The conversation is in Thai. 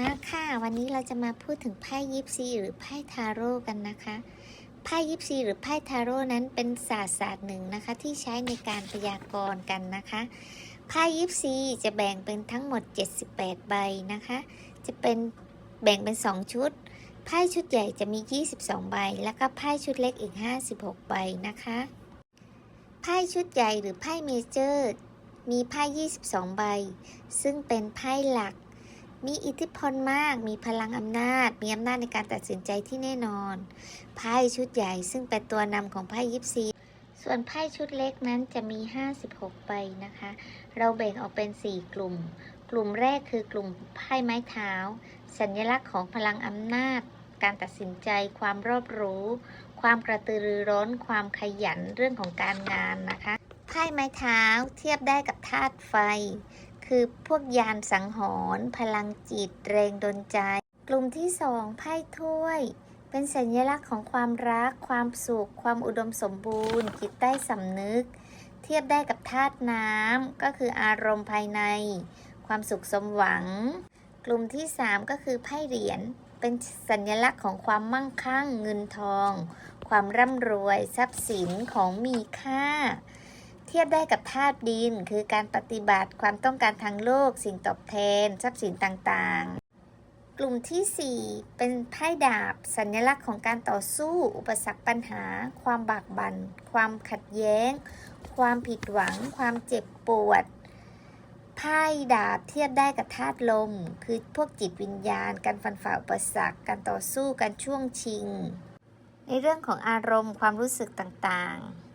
มาค่ะ วันนี้เราจะมาพูดถึงไพ่ยิปซีหรือไพ่ทาโร่กันนะคะไพ่ยิปซีหรือไพ่ทาโร่นั้นเป็นศาสตร์ศาสตร์หนึ่งนะคะ ที่ใช้ในการพยากรณ์กันนะคะไพ่ยิปซีจะแบ่งเป็นทั้งหมด 78 ใบนะคะ จะเป็นแบ่งเป็น 2 ชุดไพ่ชุดใหญ่จะมี 22 ใบ แล้วก็ไพ่ชุดเล็กอีก 56 ใบนะคะไพ่ชุดใหญ่หรือไพ่เมเจอร์ มีไพ่22 ใบ ซึ่งเป็นไพ่หลัก มีอิทธิพลมาก มีพลังอำนาจ มีอำนาจในการตัดสินใจที่แน่นอน ไพ่ชุดใหญ่ซึ่งเป็นตัวนำของไพ่ยิปซี ส่วนไพ่ชุดเล็กนั้นจะมี 56 ใบนะคะ เราแบ่งออกเป็น 4 กลุ่ม กลุ่มแรกคือกลุ่มไพ่ไม้เท้า สัญลักษณ์ของพลังอำนาจ การตัดสินใจ ความรอบรู้ ความกระตือรือร้น ความขยัน เรื่องของการงานนะคะ ไพ่ไม้เท้าเทียบได้กับธาตุไฟ คือพวกยานสังหรณ์พลังจิต แรงดลใจ กลุ่มที่สองไพ่ถ้วย เป็นสัญลักษณ์ของความรัก ความสุข ความอุดมสมบูรณ์ จิตใต้สำนึก เทียบได้กับธาตุน้ำก็คืออารมณ์ภายใน ความสุขสมหวัง กลุ่มที่สามก็คือไพ่เหรียญเป็นสัญลักษณ์ของความมั่งคั่งเงินทอง ความร่ำรวย ทรัพย์สินของมีค่า เทียบได้กับธาตุดิน คือการปฏิบัติความต้องการทางโลก สิ่งตอบแทน ทรัพย์สินต่างๆ กลุ่มทีสี่ 4 เป็นไพ่ดาบ สัญลักษณ์ของการต่อสู้ อุปสรรคปัญหา ความบากบัน่น ความขัดแย้ง ความผิดหวัง ความเจ็บปวดไพ่ดาบเทียบได้กับธาตุลม คือพวกจิตวิญญาณ การฟันฝ่าอุปสรรค การต่อสู้ การช่วงชิง ในเรื่องของอารมณ์ความรู้สึกต่างๆ